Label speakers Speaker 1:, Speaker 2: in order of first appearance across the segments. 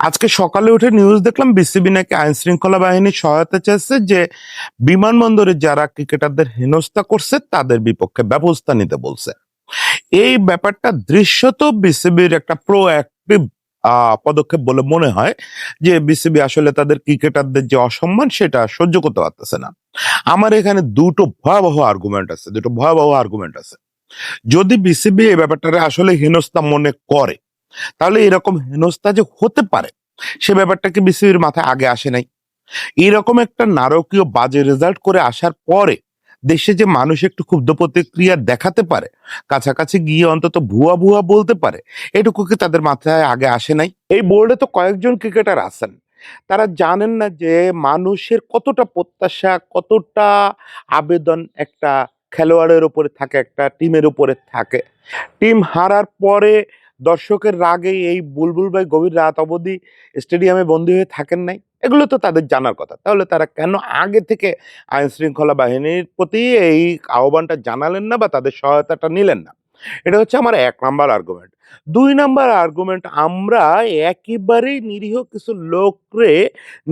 Speaker 1: আজকে সকালে উঠে নিউজ দেখলাম বিসিবি নাকি আইন শৃঙ্খলা বাহিনীর সহায়তা চেয়েছে যে বিমানবন্দরে যারা ক্রিকেটারদের হেনস্থা করছে, তাদের বিপক্ষে ব্যবস্থা নিতে বলছে। এই ব্যাপারটা দৃশ্যত বিসিবির একটা প্রো প্রোঅ্যাক্টিভ পদক্ষেপ বলে মনে হয় যে বিসিবি আসলে তাদের ক্রিকেটারদের যে অসম্মান, সেটা সহ্য করতে পারতেছে না। আমার এখানে দুটো ভয়াবহ আর্গুমেন্ট আছে, দুটো ভয়াবহ আর্গুমেন্ট আছে। যদি বিসিবি এই ব্যাপারটারে আসলে হেনস্থা মনে করে তাহলে এরকম হেনস্থা যে হতে পারে, সে ব্যাপারটা কি বিসিবির মাথায় আগে আসে নাই। এরকম একটা নারকীয় বাজে রেজাল্ট করে আসার পরে দেশে যে মানুষ একটু ক্ষুব্ধ প্রতিক্রিয়া দেখাতে পারে, কাছাকাছি গিয়ে অন্তত ভুয়া ভুয়া বলতে পারে, এটুকু কি তাদের মাথায় আগে আসে নাই? এই বোর্ডে তো কয়েকজন ক্রিকেটার আছেন। তারা জানেন না যে মানুষের কতটা প্রত্যাশা, কতটা আবেদন একটা খেলোয়াড়ের উপরে থাকে, একটা টিমের উপরে থাকে। টিম হারার পরে দর্শকের রাগে এই বুলবুল ভাই গভীর রাত অবধি স্টেডিয়ামে বন্দী হয়ে থাকেন নাই, এগুলো তো তাদের জানার কথা। তাহলে তারা কেন আগে থেকে আইন শৃঙ্খলা বাহিনীর প্রতি এই আহ্বানটা জানালেন না বা তাদের সহায়তাটা নিলেন না? এটা হচ্ছে আমার এক নাম্বার আর্গুমেন্ট দুই নাম্বার আর্গুমেন্ট আমরা একেবারেই নিরীহ কিছু লোকরে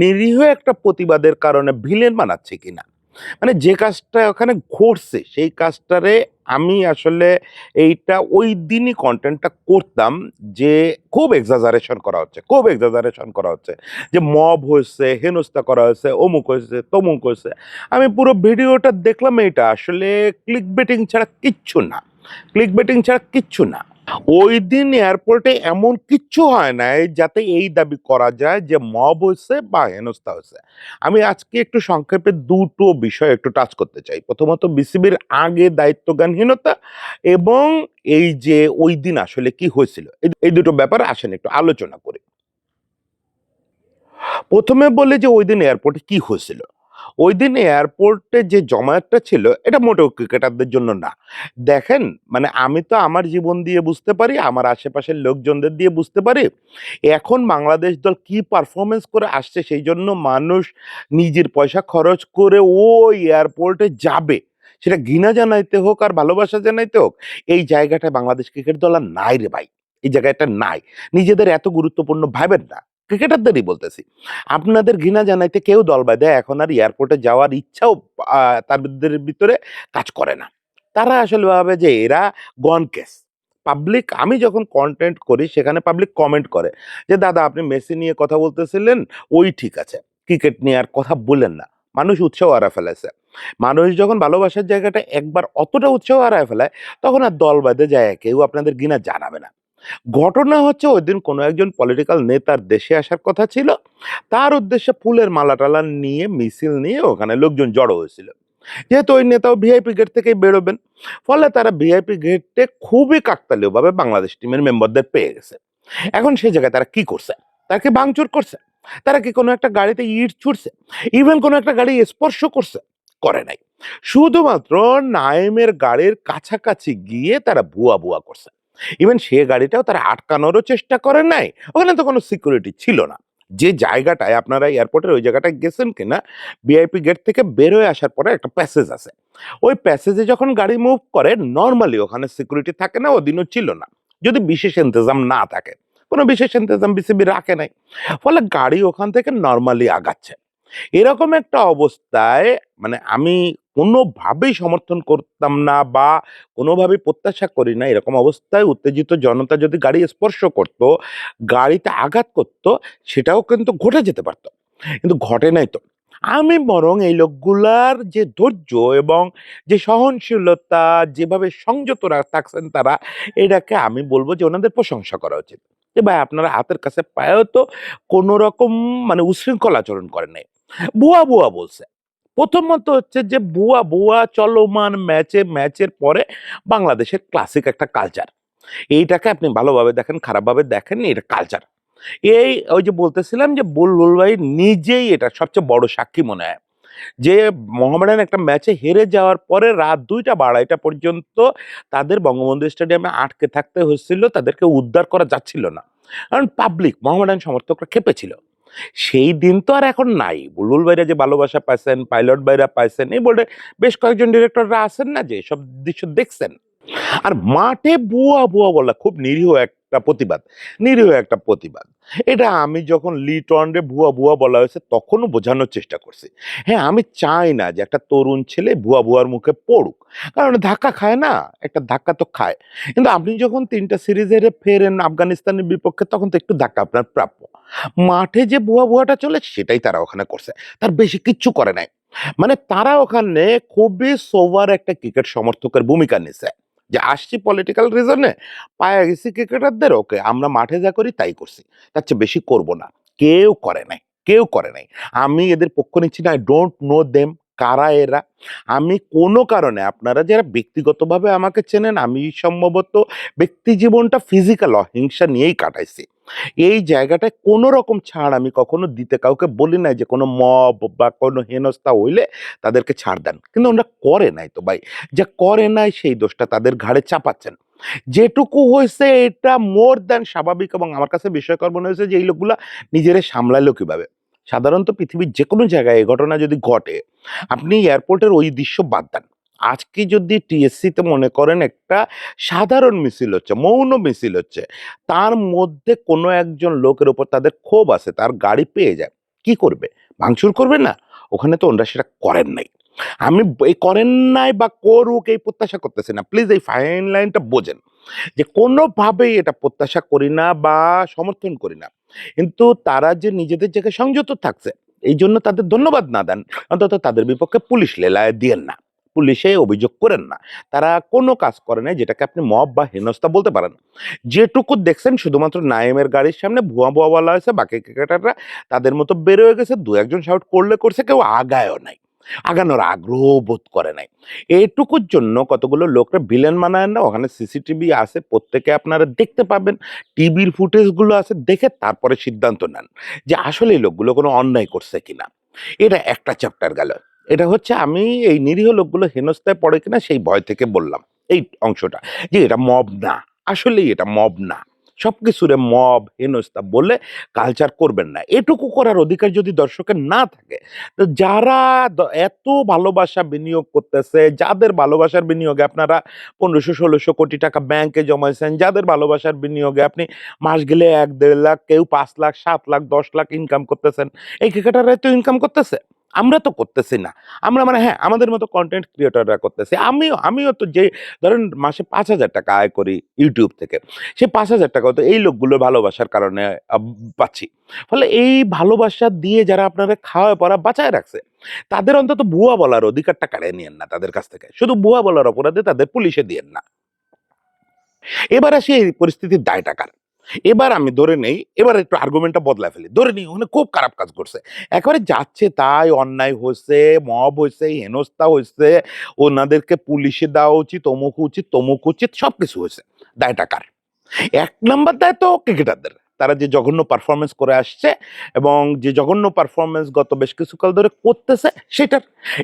Speaker 1: নিরীহ একটা প্রতিবাদের কারণে ভিলেন বানাচ্ছি কিনা? মানে যে কাজটা ওখানে ঘটছে, সেই কাজটারে আমি আসলে এইটা ওই দিনই কন্টেন্টটা করতাম যে খুব এক্সাজারেশন করা হচ্ছে, খুব এক্সাজারেশন করা হচ্ছে। যে মব হয়েছে, হেনস্থা করা হয়েছে, অমুক হয়েছে, তমুক হয়েছে। আমি পুরো ভিডিওটা দেখলাম এটা আসলে ক্লিক বেটিং ছাড়া কিচ্ছু না ক্লিক বেটিং ছাড়া কিচ্ছু না। ওই দিন এয়ারপোর্টে এমন কিচ্ছু হয় নাই যাতে এই দাবি করা যায় যে মব হয়েছে বা হেনস্থা হয়েছে। আমি আজকে একটু সংক্ষেপে দুটো বিষয় একটু টাচ করতে চাই। প্রথমত বিসিবির আগে দায়িত্বজ্ঞানহীনতা এবং এই যে ওই দিন আসলে কি হয়েছিল। এই- এই দুটো ব্যাপার আসেন একটু আলোচনা করি। প্রথমে বলে যে ওই দিন এয়ারপোর্টে কি হয়েছিল। ওই দিন এয়ারপোর্টে যে জমায়েতটা ছিল, এটা মোটেও ক্রিকেটারদের জন্য না। দেখেন মানে আমি তো আমার জীবন দিয়ে বুঝতে পারি, আমার আশেপাশের লোকজনদের দিয়ে বুঝতে পারি, এখন বাংলাদেশ দল কি পারফরমেন্স করে আসছে সেই জন্য মানুষ নিজের পয়সা খরচ করে ওই এয়ারপোর্টে যাবে। সেটা ঘৃণা জানাইতে হোক আর ভালোবাসা জানাইতে হোক, এই জায়গাটা বাংলাদেশ ক্রিকেট দল আর নাই রে ভাই। এই জায়গাটা নাই। নিজেদের এত গুরুত্বপূর্ণ ভাবেন না। ক্রিকেটারদেরই বলতেছি। আপনাদের ঘৃণা জানাইতে কেউ দল বাঁধে, এখন আর এয়ারপোর্টে যাওয়ার ইচ্ছাও তাদের ভিতরে কাজ করে না। তারা আসলে ভাবে যে এরা গন কেস পাবলিক আমি যখন কন্টেন্ট করি, সেখানে পাবলিক কমেন্ট করে যে, দাদা, আপনি মেসি নিয়ে কথা বলতেছিলেন, ওই ঠিক আছে। ক্রিকেট নিয়ে আর কথা বললেন না। মানুষ উৎসাহ হারা ফেলেছে মানুষ যখন ভালোবাসার জায়গাটা একবার অতটা উৎসাহ হারায় ফেলায়, তখন আর দল বাঁধে যায়, কেউ আপনাদের ঘৃণা জানাবে না। ঘটনা হচ্ছে ওই দিন কোনো একজন পলিটিক্যাল নেতার দেশে আসার কথা ছিল। তার উদ্দেশ্যে ফুলের মালা টালা নিয়ে, মিছিল নিয়ে ওখানে লোকজন জড়ো হয়েছিল। যেহেতু ওই নেতাও ভিআইপি গেট থেকেই বেরোবেন, ফলে তারা ভিআইপি গেটে খুবই কাকতালীয়ভাবে বাংলাদেশ টিমের মেম্বারদের পেয়ে গেছে। এখন সেই জায়গায় তারা কি করছে? তাকে ভাঙচুর করছে? তারা কি কোনো একটা গাড়িতে ইট ছুটছে ইভেন কোনো একটা গাড়ি স্পর্শ করছে? করে নাই। শুধুমাত্র নাইমের গাড়ির কাছাকাছি গিয়ে তারা ভুয়া ভুয়া করছে। ইভেন সে গাড়িটাও তারা আটকানোরও চেষ্টা করে নাই। ওখানে তো কোনো সিকিউরিটি ছিল না। যে জায়গাটায় আপনারা এয়ারপোর্টের ওই জায়গাটায় গেছেন কিনা ভিআইপি গেট থেকে বের হয়ে আসার পরে একটা প্যাসেজ আছে। ওই প্যাসেজে যখন গাড়ি মুভ করে নর্মালি ওখানে সিকিউরিটি থাকে না, ওদিনও ছিল না। যদি বিশেষ ইন্তজাম না থাকে। কোনো বিশেষ ইন্তজাম বিসিবি রাখে নাই। ফলে গাড়ি ওখান থেকে নর্মালি আগাচ্ছে। এরকম একটা অবস্থায় মানে আমি কোনোভাবেই সমর্থন করতাম না বা কোনোভাবেই প্রত্যাশা করি না, এরকম অবস্থায় উত্তেজিত জনতা যদি গাড়ি স্পর্শ করত, গাড়িতে আঘাত করত, সেটাও কিন্তু ঘটে যেতে পারত। কিন্তু ঘটে নাই তো। আমি বরং এই লোকগুলার যে ধৈর্য এবং যে সহনশীলতা, যেভাবে সংযত থাকছেন তারা, এটাকে আমি বলব যে ওনাদের প্রশংসা করা উচিত। যে ভাই, আপনারা হাতের কাছে পায়েও তো কোনো রকম মানে উশৃঙ্খল আচরণ করেন নাই। বুয়া বুয়া বলছে প্রথমত হচ্ছে যে বুয়া বুয়া, চলমান, ম্যাচে, ম্যাচের পরে বাংলাদেশের ক্লাসিক একটা কালচার এইটাকে আপনি ভালোভাবে দেখেন, খারাপভাবে দেখেন এটা কালচার এই, ওই যে বলতেছিলাম যে বুলবুল ভাই নিজেই এটা সবচেয়ে বড় সাক্ষী মনে হয়। যে মোহামেডান একটা ম্যাচে হেরে যাওয়ার পরে রাত দুইটা বা আড়াইটা পর্যন্ত তাদের বঙ্গবন্ধু স্টেডিয়ামে আটকে থাকতে হয়েছিল তাদেরকে উদ্ধার করা যাচ্ছিল না। কারণ পাবলিক মোহামেডান সমর্থকরা খেপেছিল সেই দিন তো আর এখন নাই। বুলবুল ভাইরা যে ভালোবাসা পাইছেন, পাইলট ভাইরা পাইছেন, এই বলে বেশ কয়েকজন ডিরেক্টররা আছেন না যে, সব দৃশ্য দেখছেন? আর মাঠে বুয়া বুয়া বলা খুব নিরীহ একটা প্রতিবাদ, নিরীহ একটা প্রতিবাদ। এটা আমি যখন লিটনরে ভুয়া ভুয়া বলা হয়েছে তখনও বোঝানোর চেষ্টা করছি। হ্যাঁ আমি চাই না যে একটা তরুণ ছেলে ভুয়া ভুয়ার মুখে পড়ুক। কারণ ধাক্কা খায় না, একটা ধাক্কা তো খায়। কিন্তু আপনি যখন তিনটা সিরিজ হেরে ফেরেন আফগানিস্তানের বিপক্ষে, তখন তো একটু ধাক্কা আপনার প্রাপ্য। মাঠে যে ভুয়া ভুয়াটা চলে সেটাই তারা ওখানে করছে। তার বেশি কিচ্ছু করে নাই। মানে তারা ওখানে খুবই সোভার একটা ক্রিকেট সমর্থকের ভূমিকা নিছে। যে আসছি পলিটিক্যাল রিজনে পায়া গেছি ক্রিকেটারদের ওকে আমরা মাঠে যা করি তাই করছি। তার চেয়ে বেশি করব না। কেউ করে নাই, কেউ করে নাই। আমি এদের পক্ষ নিচ্ছি না আই ডোন্ট নো দেম কারা এরা? আমি কোনো কারণে, আপনারা যারা ব্যক্তিগতভাবে আমাকে চেনেন, আমি সম্ভবত ব্যক্তি জীবনটা ফিজিক্যাল অহিংসা নিয়েই কাটাইছি। এই জায়গাটায় কোনো রকম ছাড় আমি কখনো দিতে, কাউকে বলি নাই যে কোনো মব বা কোনো হেনস্থা হইলে তাদেরকে ছাড় দেন। কিন্তু ওরা করে নাই তো ভাই। যা করে নাই সেই দোষটা তাদের ঘাড়ে চাপাচ্ছেন। যেটুকু হয়েছে এটা মোর দ্যান স্বাভাবিক এবং আমার কাছে বিষয়কর মনে হয়েছে যে এই লোকগুলা নিজেরে সামলাইলো কীভাবে। সাধারণত পৃথিবীর যে কোনো জায়গায় এই ঘটনা যদি ঘটে, আপনি এয়ারপোর্টের ওই দৃশ্য বাদ দেন। আজকে যদি টিএসসিতে মনে করেন একটা সাধারণ মিছিল হচ্ছে, মৌন মিছিল হচ্ছে, তার মধ্যে কোনো একজন লোকের ওপর তাদের ক্ষোভ আছে, তার গাড়ি পেয়ে যায়, কি করবে? ভাঙচুর করবে না? ওখানে তো ওনারা সেটা করেন নাই। আমি এই করেন নাই বা করুক এই প্রত্যাশা করতেছি না। প্লিজ এই ফাইন লাইনটা বোঝেন যে কোনোভাবেই এটা প্রত্যাশা করি না বা সমর্থন করি না। কিন্তু তারা যে নিজেদের জায়গায় সংযত থাকছে এই জন্য তাদের ধন্যবাদ না দেন। অন্তত তাদের বিপক্ষে পুলিশ লেলায় দিয়েন না। পুলিশে অভিযোগ করেন না। তারা কোনো কাজ করে নাই যেটাকে আপনি মব বা হেনস্থা বলতে পারেন। যেটুকু দেখছেন শুধুমাত্র নাইমের গাড়ির সামনে ভুয়া ভুয়া বলা হয়েছে বাকি ক্রিকেটাররা তাদের মতো বেরোয় গেছে দু একজন শাউট করলে করছে, কেউ আগায়ও নাই। আগানোর আগ্রহ বোধ করে নাই। এইটুকুর জন্য কতগুলো লোকরা ভিলেন মানায় না, ওখানে সিসিটিভি আছে, প্রত্যেকে আপনারা দেখতে পাবেন টিভির ফুটেজগুলো আছে, দেখে তারপরে সিদ্ধান্ত নেন যে আসলে লোকগুলো কোনো অন্যায় করছে কিনা। এটা একটা চ্যাপ্টার গেল। এটা হচ্ছে আমি এই নিরীহ লোকগুলো হেনস্থায় পড়ে কিনা সেই ভয় থেকে বললাম। এই অংশটা যে এটা মব না, আসলেই এটা মব না। সব কিছুরে মব, হেনস্থা বলে কালচার করবেন না। এটুকু করার অধিকার যদি দর্শকের না থাকে, তো যারা এত ভালোবাসা বিনিয়োগ করতেছে, যাদের ভালোবাসার বিনিয়োগে আপনারা পনেরোশো, ষোলোশো কোটি টাকা ব্যাংকে জমাইছেন, যাদের ভালোবাসার বিনিয়োগে আপনি মাস গেলে এক, দেড় লাখ, কেউ পাঁচ লাখ, সাত লাখ, দশ লাখ ইনকাম করতেছেন, এই ক্রিকেটাররা তো ইনকাম করতেছে। আমরা তো করতেছি না। আমরা মানে হ্যাঁ আমাদের মতো কন্টেন্ট ক্রিয়েটররা করতেছে। আমিও আমিও তো যে, ধরেন মাসে পাঁচ হাজার টাকা আয় করি ইউটিউব থেকে। সেই পাঁচ হাজার টাকা তো এই লোকগুলো ভালোবাসার কারণে পাচ্ছি। ফলে এই ভালোবাসা দিয়ে যারা আপনারা খাওয়া পড়া বাঁচায় রাখছে, তাদের অন্তত ভুয়া বলার অধিকারটা কাড়ে নিয়েন না তাদের কাছ থেকে। শুধু ভুয়া বলার অপরাধে তাদের পুলিশে দিয়েন না। এবার আসি এই পরিস্থিতির দায় টাকার এবার আমি ধরে নেই, এবার একটু আর্গুমেন্টটা বদলা ফেলি। ধরে নিই, ওখানে খুব খারাপ কাজ করছে। একেবারে যাচ্ছে তাই, অন্যায় হয়েছে মব হয়েছে হেনস্থা হয়েছে ওনাদেরকে পুলিশে দেওয়া উচিত, অমুক উচিত, তমুক উচিত সব কিছু হয়েছে দায় টাকার এক নম্বর দায় তো ক্রিকেটারদের তারা যে জঘন্য পারফরমেন্স করে আসছে এবং যে জঘন্য পারফরমেন্স গত বেশ কিছুকাল ধরে করতেছে, সেটার,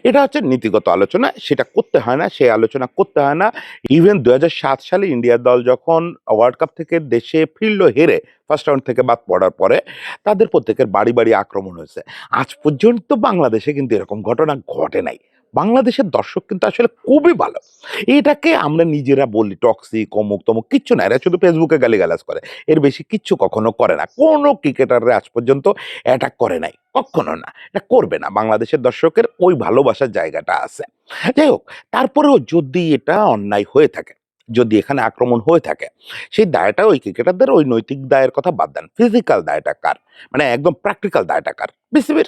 Speaker 1: এটা হচ্ছে নীতিগত আলোচনা, সেটা করতে হয় না সেই আলোচনা করতে হয় না। ইভেন দু হাজার সাত সালে ইন্ডিয়ার দল যখন ওয়ার্ল্ড কাপ থেকে দেশে ফিরল হেরে ফার্স্ট রাউন্ড থেকে বাদ পড়ার পরে, তাদের প্রত্যেকের বাড়ি বাড়ি আক্রমণ হয়েছে। আজ পর্যন্ত বাংলাদেশে কিন্তু এরকম ঘটনা ঘটে নাই। বাংলাদেশের দর্শক কিন্তু আসলে খুবই ভালো। এটাকে আমরা নিজেরা বলি টক্সিক অমুক তমুক, কিচ্ছু না। এরা শুধু ফেসবুকে গালিগালাজ করে। এর বেশি কিচ্ছু কখনো করে না। কোনো ক্রিকেটাররা আজ পর্যন্ত অ্যাটাক করে নাই। কখনো না। এটা করবে না। বাংলাদেশের দর্শকের ওই ভালোবাসার জায়গাটা আছে। যাই হোক, তারপরেও যদি এটা অন্যায় হয়ে থাকে, যদি এখানে আক্রমণ হয়ে থাকে, সেই দায়টা ওই ক্রিকেটারদের ওই নৈতিক দায়ের কথা বাদ দেন। ফিজিক্যাল দায়টা কার? মানে একদম প্র্যাকটিক্যাল দায়টা কার? বিসিবির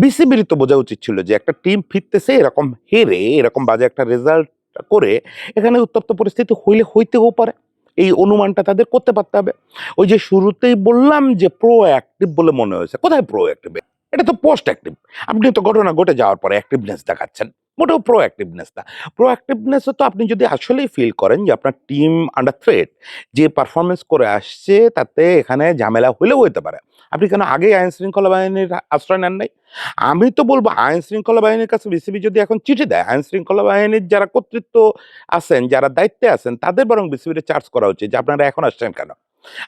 Speaker 1: বিসিবির তো বোঝা উচিত ছিল যে একটা টিম ফিরতেছে, এরকম হেরে, এরকম বাজে একটা রেজাল্ট করে এখানে উত্তপ্ত পরিস্থিতি হইলে হইতেও পারে। এই অনুমানটা তাদের করতে পারতে হবে। ওই যে শুরুতেই বললাম যে প্রো অ্যাক্টিভ বলে মনে হয়েছে। কোথায় প্রো অ্যাক্টিভ এটা তো পোস্ট অ্যাক্টিভ আপনি তো ঘটনা ঘটে যাওয়ার পরে অ্যাক্টিভনেস দেখাচ্ছেন। মোটেও প্রো অ্যাক্টিভনেস না। প্রো অ্যাক্টিভনেস তো আপনি যদি আসলেই ফিল করেন যে আপনার টিম আন্ডার থ্রেট যে পারফরমেন্স করে আসছে তাতে এখানে ঝামেলা হলেও হতে পারে। আপনি কেন আগেই আইন শৃঙ্খলা বাহিনীর আশ্রয় নেন নাই? আমি তো বলব আইন শৃঙ্খলা বাহিনীর কাছে বিসিবি যদি এখন চিঠি দেয়, আইন শৃঙ্খলা বাহিনীর যারা কর্তৃত্ব আছেন, যারা দায়িত্বে আছেন, তাদের বরং বিসিবির চার্জ করা উচিত যে আপনারা এখন আসছেন কেন?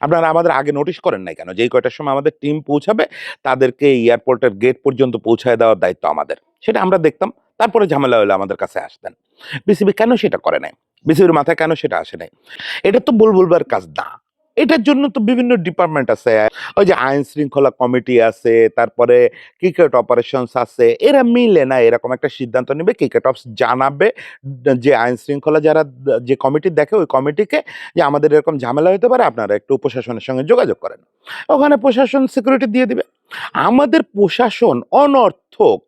Speaker 1: আপনারা আমাদের আগে নোটিশ করেন নাই কেন? যেই কয়টার সময় আমাদের টিম পৌঁছাবে, তাদেরকে এয়ারপোর্টের গেট পর্যন্ত পৌঁছায় দেওয়ার দায়িত্ব আমাদের। সেটা আমরা দেখতাম। তারপরে ঝামেলা হলে আমাদের কাছে আসতেন। বিসিবি কেন সেটা করে নাই? বিসিবির মাথায় কেন সেটা আসে নাই? এটা তো বুলবুলবার কাজ না। এটার জন্য তো বিভিন্ন ডিপার্টমেন্ট আছে। ওই যে আইন শৃঙ্খলা কমিটি আছে, তারপরে ক্রিকেট অপারেশনস আছে, এরা মিলে না, এরকম একটা সিদ্ধান্ত নেবে ক্রিকেট অফ জানাবে, যে আইন শৃঙ্খলা যারা, যে কমিটি দেখে, ওই কমিটিকে যে আমাদের এরকম ঝামেলা হতে পারে, আপনারা একটু প্রশাসনের সঙ্গে যোগাযোগ করেন। ওখানে প্রশাসন সিকিউরিটি দিয়ে দিবে। আমাদের প্রশাসন অনর্থক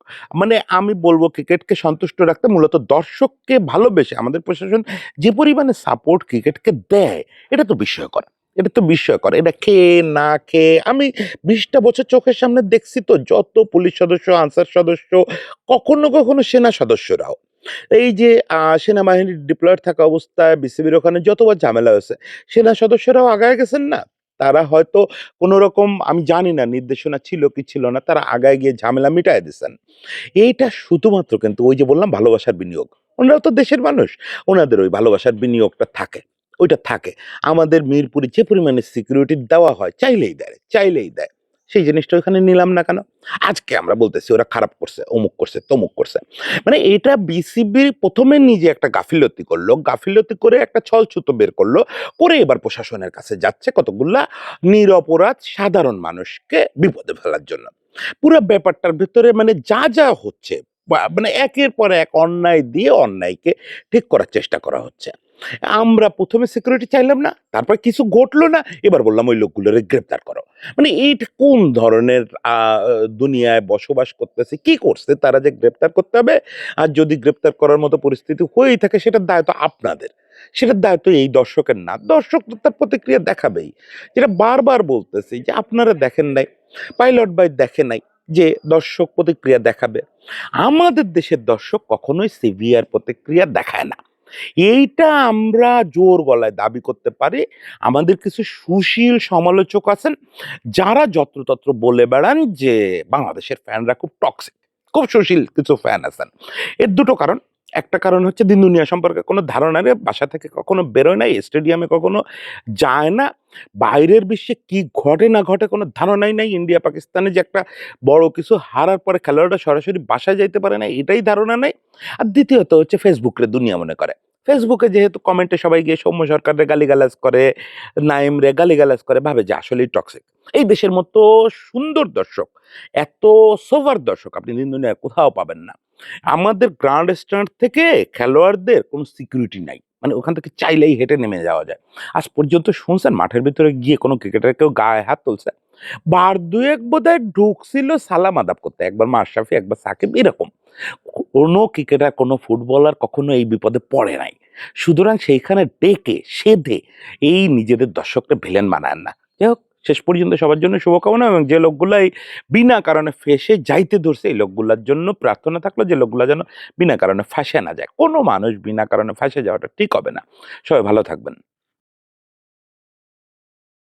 Speaker 1: মানে আমি বলব ক্রিকেটকে সন্তুষ্ট রাখতে মূলত দর্শককে ভালোবেসে আমাদের প্রশাসন যে পরিমাণে সাপোর্ট ক্রিকেটকে দেয়, এটা তো বিস্ময়কর। এটা তো বিস্ময়কর। এটা খেয়ে, না খেয়ে, আমি বিশটা বছর চোখের সামনে দেখছি তো যত পুলিশ সদস্য, আনসার সদস্য, কখনো কখনো সেনা সদস্যরাও। এই যে সেনাবাহিনীর ডিপ্লয়েড থাকা অবস্থায় বিসিবির ওখানে যতবার ঝামেলা হয়েছে, সেনা সদস্যরাও আগায় গেছেন না? তারা হয়তো কোনো রকম আমি জানি না নির্দেশনা ছিল কি ছিল না, তারা আগায় গিয়ে ঝামেলা মিটায় দিচ্ছেন এইটা শুধুমাত্র কিন্তু ওই যে বললাম, ভালোবাসার বিনিয়োগ। ওনারাও তো দেশের মানুষ, ওনাদের ওই ভালোবাসার বিনিয়োগটা থাকে। ওইটা থাকে। আমাদের মিরপুরে যে পরিমাণে সিকিউরিটি দেওয়া হয়, চাইলেই দেয় চাইলেই দেয়। সেই জিনিসটা ওখানে নিলাম না কেন? আজকে আমরা বলতেছি, ওরা খারাপ করছে, অমুক করছে, তমুক করছে। মানে এটা বিসিবি প্রথমে নিজে একটা গাফিলতি করল, গাফিলতি করে একটা ছলছুতো বের করল, করে এবার প্রশাসনের কাছে যাচ্ছে কতগুলা নিরপরাধ সাধারণ মানুষকে বিপদে ফেলার জন্য। পুরো ব্যাপারটার ভিতরে মানে যা যা হচ্ছে মানে একের পর এক অন্যায় দিয়ে অন্যায়কে ঠিক করার চেষ্টা করা হচ্ছে। আমরা প্রথমে সিকিউরিটি চাইলাম না, তারপর কিছু ঘটলো না, এবার বললাম ওই লোকগুলোরে গ্রেপ্তার করো। মানে এইটা কোন ধরনের দুনিয়ায় বসবাস করতেছে, কি করছে, তারা যে গ্রেপ্তার করতে হবে? আর যদি গ্রেপ্তার করার মতো পরিস্থিতি হয়েই থাকে, সেটার দায়িত্ব আপনাদের। সেটার দায়িত্ব এই দর্শকের না। দর্শক তো তার প্রতিক্রিয়া দেখাবেই। যেটা বারবার বলতেছি যে আপনারা দেখেন নাই, পাইলট বাই দেখে নাই যে দর্শক প্রতিক্রিয়া দেখাবে। আমাদের দেশের দর্শক কখনোই সিভিয়ার প্রতিক্রিয়া দেখায় না। এইটা আমরা জোর গলায় দাবি করতে পারি। আমাদের কিছু সুশীল সমালোচক আছেন, যারা যত্রতত্র বলে বেড়ান যে বাংলাদেশের ফ্যানরা খুব টক্সিক খুব সুশীল কিছু ফ্যান আছেন। এর দুটো কারণ। একটা কারণ হচ্ছে দিন দুনিয়া সম্পর্কে কোনো ধারণা নেই, বাসা থেকে কখনো বেরোয় না স্টেডিয়ামে কখনো যায় না। বাইরের বিশ্বে কি ঘটে না ঘটে কোনো ধারণাই নাই। ইন্ডিয়া, পাকিস্তানে যে একটা বড় কিছু হারার পরে খেলোয়াড়রা সরাসরি বাসায় যাইতে পারে না, এটাই ধারণা নেই। আর দ্বিতীয়ত হচ্ছে ফেসবুকের দুনিয়া মনে করে। ফেসবুকে যেহেতু কমেন্টে সবাই গিয়ে সৌম্য সরকারের গালিগালাজ করে নাইম রে গালিগালাজ করে, ভাবে যে আসলেই টক্সিক এই দেশের মতো সুন্দর দর্শক, এত সোভার দর্শক আপনি দিন দুনিয়ায় কোথাও পাবেন না। আমাদের গ্রাউন্ড স্ট্যান্ড থেকে খেলোয়াড়দের কোনো সিকিউরিটি নাই। মানে ওখান থেকে চাইলেই হেঁটে নেমে যাওয়া যায়। আজ পর্যন্ত শুনছেন, মাঠের ভিতরে গিয়ে কোনো ক্রিকেটার কেউ গায়ে হাত তুলছে? বার দুয়েক বোধহয় ঢুকছিল সালাম আদাব করতে। একবার মাশরাফি একবার সাকিব, এরকম। কোনো ক্রিকেটার, কোনো ফুটবলার কখনো এই বিপদে পড়ে নাই। সুতরাং সেইখানে ডেকে, সেধে এই নিজেদের দর্শককে ভিলেন বানায় না। যাই হোক, শেষ পর্যন্ত সবার জন্য শুভকামনা এবং যে লোকগুলো এই বিনা কারণে ফেসে যাইতে ধরছে, এই লোকগুলোর জন্য প্রার্থনা থাকল যে লোকগুলো যেন বিনা কারণে ফাঁসে না যায়। কোনো মানুষ বিনা কারণে ফাঁসে যাওয়াটা ঠিক হবে না। সবাই ভালো থাকবেন।